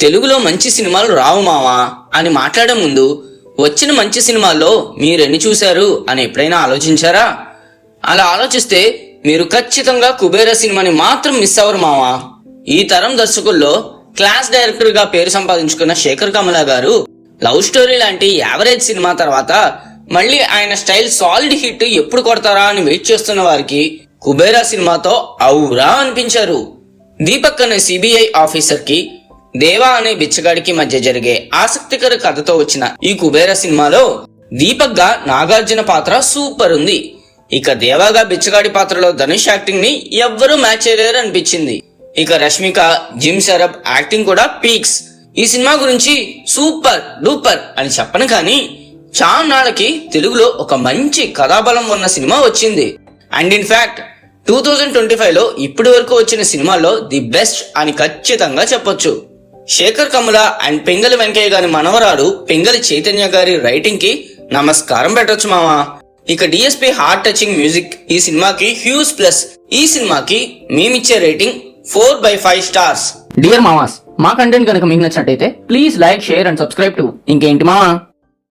తెలుగులో మంచి సినిమాలు రావు మావా అని మాట్లాడే ముందు వచ్చిన మంచి సినిమాల్లో మీరెన్ని చూశారు అని ఎప్పుడైనా ఆలోచించారా? అలా ఆలోచిస్తే మీరు ఖచ్చితంగా కుబేర సినిమాని మాత్రం మిస్ అవ్వరు మావా. ఈ తరం దర్శకుల్లో క్లాస్ డైరెక్టర్గా పేరు సంపాదించుకున్న శేఖర్ కమల గారు లవ్ స్టోరీ లాంటి యావరేజ్ సినిమా తర్వాత మళ్ళీ ఆయన స్టైల్ సాలిడ్ హిట్ ఎప్పుడు కొడతారా అని వెయిట్ చేస్తున్న వారికి కుబేరా సినిమాతో అవురా అనిపించారు. దీపక్ అనే సిబిఐ ఆఫీసర్కి దేవా అనే బిచ్చగాడికి మధ్య జరిగే ఆసక్తికర కథతో వచ్చిన ఈ కుబేర సినిమాలో దీపక్గా నాగార్జున పాత్ర సూపర్ ఉంది. ఇక దేవాగా బిచ్చగాడి పాత్రలో ధనుష్ యాక్టింగ్ని ఎవ్వరూ మ్యాచ్ చేయలేరు అనిపించింది ఇక రష్మిక జిమ్ శరబ్ యాక్టింగ్ కూడా పీక్స్ ఈ సినిమా గురించి సూపర్ డూపర్ అని చెప్పను కానీ చాన్నాళ్ళకి తెలుగులో ఒక మంచి కథాబలం ఉన్న సినిమా వచ్చింది. And in fact two thousand twenty ఫైవ్లో ఇప్పటి వరకు వచ్చిన సినిమాల్లో ది బెస్ట్ అని ఖచ్చితంగా చెప్పొచ్చు. శేఖర్ కమల అండ్ పెంగలి వెంకయ్య గారి మనవరాలు పెంగలి చైతన్య గారి రైటింగ్కి నమస్కారం పెట్టొచ్చు మామా ఇక డిఎస్పి హార్ట్ టచింగ్ మ్యూజిక్ ఈ సినిమాకి హ్యూజ్ ప్లస్ ఈ సినిమాకి మేమిచ్చే rating four by five stars dear మామాస్ మా కంటెంట్ కనుక మీకు నచ్చినట్టయితే please like share and subscribe to ఇంకేంటి మామా